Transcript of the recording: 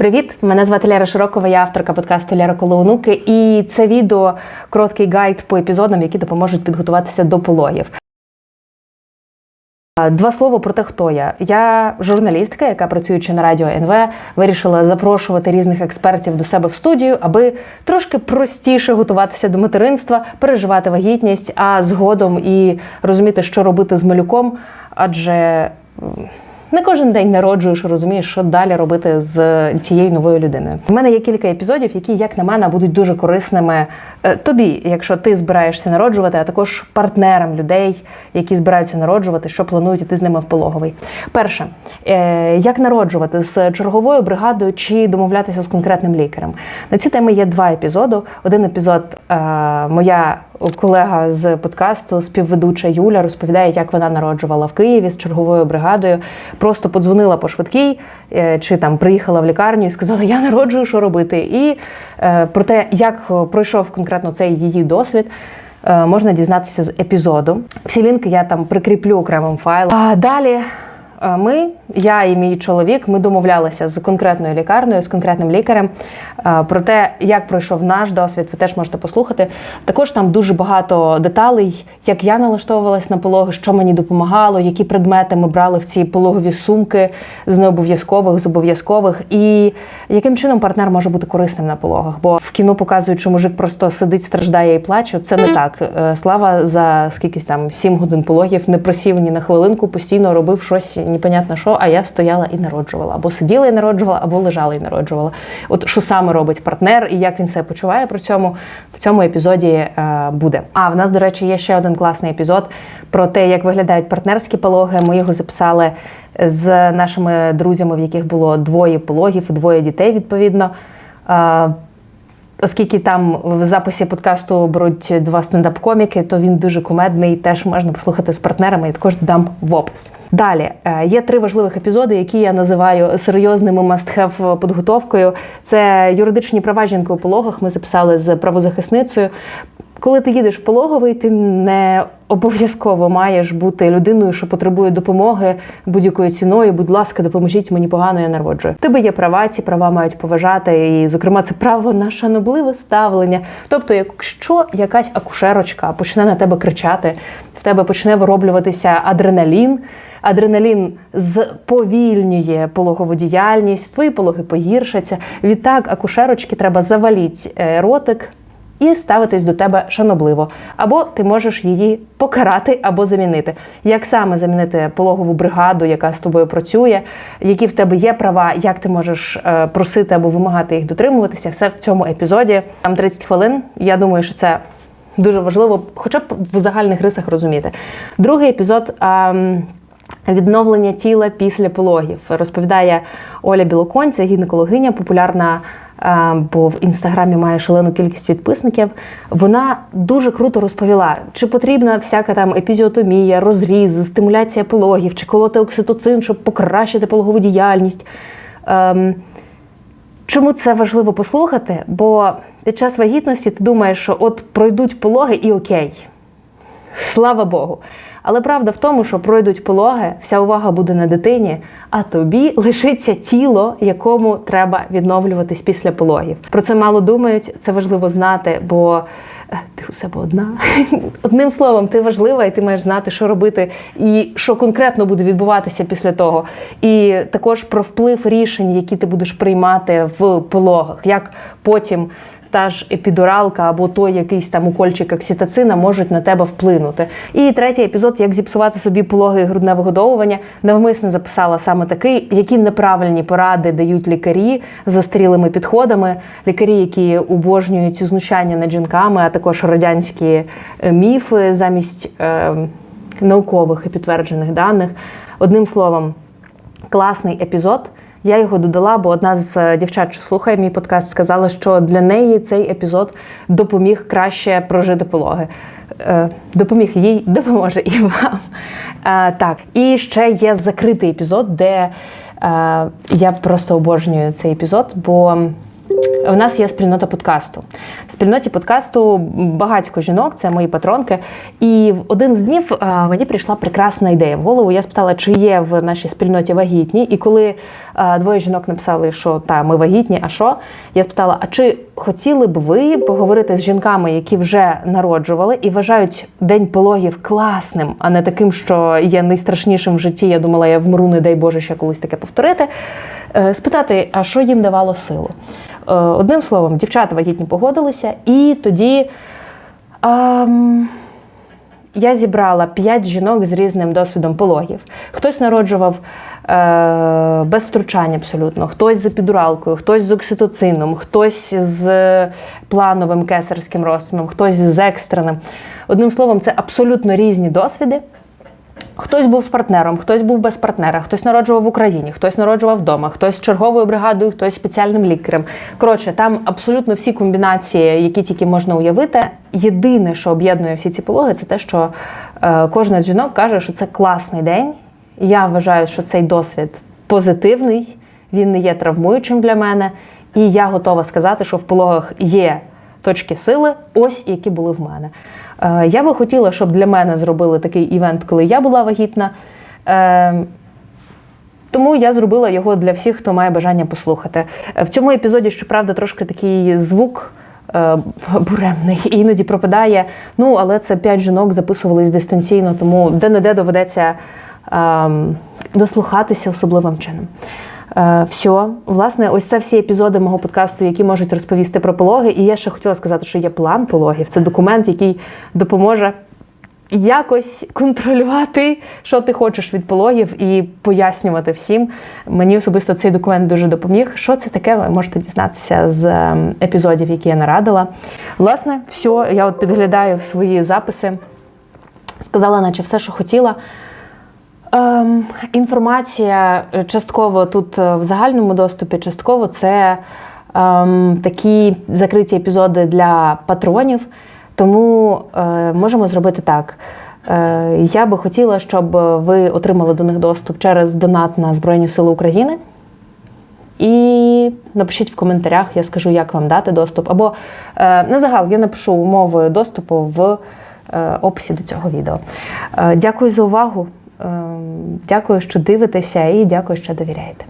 Привіт! Мене звати Ляра Широкова, я авторка подкасту Ляра коло онуки. І це відео короткий гайд по епізодам, які допоможуть підготуватися до пологів. Два слова про те, хто я. Я журналістка, яка працюючи на радіо НВ, вирішила запрошувати різних експертів до себе в студію, аби трошки простіше готуватися до материнства, переживати вагітність, а згодом і розуміти, що робити з малюком, адже. Не кожен день народжуєш, розумієш, що далі робити з цією новою людиною. У мене є кілька епізодів, які, як на мене, будуть дуже корисними е, тобі, якщо ти збираєшся народжувати, а також партнерам людей, які збираються народжувати, що планують іти з ними в пологовий. Перше, е, як народжувати з черговою бригадою чи домовлятися з конкретним лікарем. На цю тему є два епізоди. Один епізод е, моя колега з подкасту, співведуча Юля, розповідає, як вона народжувала в Києві з черговою бригадою. Просто подзвонила по швидкій е, чи там приїхала в лікарню і сказала, я народжую, що робити. І е, про те, як пройшов конкретно цей її досвід. е, Можна дізнатися з епізоду. Всі лінки я там прикріплю окремим файлом. А далі е, ми, я і мій чоловік, ми домовлялися з конкретною лікарнею, з конкретним лікарем про те, як пройшов наш досвід. Ви теж можете послухати. Також там дуже багато деталей, як я налаштовувалась на пологи, що мені допомагало, які предмети ми брали в ці пологові сумки з необов'язкових, з обов'язкових, і яким чином партнер може бути корисним на пологах. Бо в кіно показують, що мужик просто сидить, страждає і плаче. Це не так. Е, Слава за скільки там 7 годин пологів не просів ні на хвилинку, постійно робив щось непонятно що, а я стояла і народжувала. Або сиділа і народжувала, або лежала і народжувала. От що саме робить партнер і як він себе почуває при цьому в цьому епізоді е, буде. А в нас, до речі, є ще один класний епізод про те, як виглядають партнерські пологи. Ми його записали з нашими друзями, в яких було двоє пологів, двоє дітей відповідно. Оскільки там в записі подкасту беруть два стендап-коміки, то він дуже кумедний, теж можна послухати з партнерами, я також дам в опис. Далі е, є три важливих епізоди, які я називаю серйозними must-have підготовкою. Це юридичні права жінки у пологах. Ми записали з правозахисницею. Коли ти їдеш в пологовий, ти не обов'язково маєш бути людиною, що потребує допомоги будь-якою ціною. Будь ласка, допоможіть мені погано, я народжую. Тебе є права, ці права мають поважати, і, зокрема, це право на шанобливе ставлення. Тобто, якщо якась акушерочка почне на тебе кричати, в тебе почне вироблюватися адреналін. Адреналін сповільнює пологову діяльність, твої пологи погіршаться. Відтак, акушерочки треба заваліть е, ротик і ставитись до тебе шанобливо. Або ти можеш її покарати або замінити. Як саме замінити пологову бригаду, яка з тобою працює, які в тебе є права, як ти можеш е, просити або вимагати їх дотримуватися, все в цьому епізоді. Там 30 хвилин. Я думаю, що це дуже важливо, хоча б в загальних рисах розуміти. Другий епізод. ем, Відновлення тіла після пологів розповідає Оля Білоконь, це гінекологиня, популярна, бо в інстаграмі має шалену кількість підписників. Вона дуже круто розповіла, чи потрібна всяка там епізіотомія, розріз, стимуляція пологів, чи колоти окситоцин, щоб покращити пологову діяльність. Ем, Чому це важливо послухати? Бо під час вагітності ти думаєш, що от пройдуть пологи і окей. Слава Богу. Але правда в тому, що пройдуть пологи, вся увага буде на дитині, а тобі лишиться тіло, якому треба відновлюватись після пологів. Про це мало думають, це важливо знати, бо е, ти у себе одна. Одним словом, ти важлива, і ти маєш знати, що робити, і що конкретно буде відбуватися після того. І також про вплив рішень, які ти будеш приймати в пологах, як потім та ж епідуралка або той якийсь там укольчик окситоцина можуть на тебе вплинути. І третій епізод, як зіпсувати собі пологи грудне вигодовування, навмисно записала саме такий, які неправильні поради дають лікарі застарілими підходами, лікарі, які обожнюють знущання над жінками, а також радянські е, міфи замість е, наукових і підтверджених даних. Одним словом, класний епізод. Я його додала, бо одна з е, дівчат, що слухає мій подкаст, сказала, що для неї цей епізод допоміг краще прожити пологи. Е, Допоміг їй, допоможе і вам. Е, Так, і ще є закритий епізод, де я просто обожнюю цей епізод, бо У нас є спільнота подкасту. В спільноті подкасту багатько жінок, це мої патронки. І в один з днів мені прийшла прекрасна ідея в голову. Я спитала, чи є в нашій спільноті вагітні. І коли двоє жінок написали, що та ми вагітні, а що? Я спитала: а чи хотіли б ви поговорити з жінками, які вже народжували і вважають день пологів класним, а не таким, що є найстрашнішим в житті? Я думала, я вмру, не дай Боже, ще колись таке повторити. Е, Спитати, а що їм давало силу? Е, Одним словом, дівчата вагітні погодилися, і тоді ем, я зібрала п'ять жінок з різним досвідом пологів. Хтось народжував е, без втручань абсолютно, хтось з епідуралкою, хтось з окситоцином, хтось з плановим кесарським розтином, хтось з екстреним. Одним словом, це абсолютно різні досвіди. Хтось був з партнером, хтось був без партнера, хтось народжував в Україні, хтось народжував вдома, хтось з черговою бригадою, хтось спеціальним лікарем. Коротше, там абсолютно всі комбінації, які тільки можна уявити. Єдине, що об'єднує всі ці пологи, це те, що е, кожна з жінок каже, що це класний день. Я вважаю, що цей досвід позитивний, він не є травмуючим для мене. І я готова сказати, що в пологах є точки сили, ось які були в мене. Е, Я би хотіла, щоб для мене зробили такий івент, коли я була вагітна. Е, Тому я зробила його для всіх, хто має бажання послухати. Е, В цьому епізоді, щоправда, трошки такий звук буремний і іноді пропадає. Ну, але це п'ять жінок записувались дистанційно, тому де-не-де доведеться ем, дослухатися особливим чином. Е, все, власне, ось це всі епізоди мого подкасту, які можуть розповісти про пологи. І я ще хотіла сказати, що є план пологів. Це документ, який допоможе якось контролювати, що ти хочеш від пологів, і пояснювати всім. Мені особисто цей документ дуже допоміг. Що це таке? Ви можете дізнатися з ем, епізодів, які я нарадила. Власне, все, я от підглядаю свої записи, сказала, наче все, що хотіла. Ем, інформація е, частково тут е, в загальному доступі, частково це ем, такі закриті епізоди для патронів. Тому е, можемо зробити так. Е, я би хотіла, щоб ви отримали до них доступ через донат на Збройні Сили України. І напишіть в коментарях, я скажу, як вам дати доступ. Або е, на загал я напишу умови доступу в е, описі до цього відео. Е, дякую за увагу. Е, дякую, що дивитеся, і дякую, що довіряєте.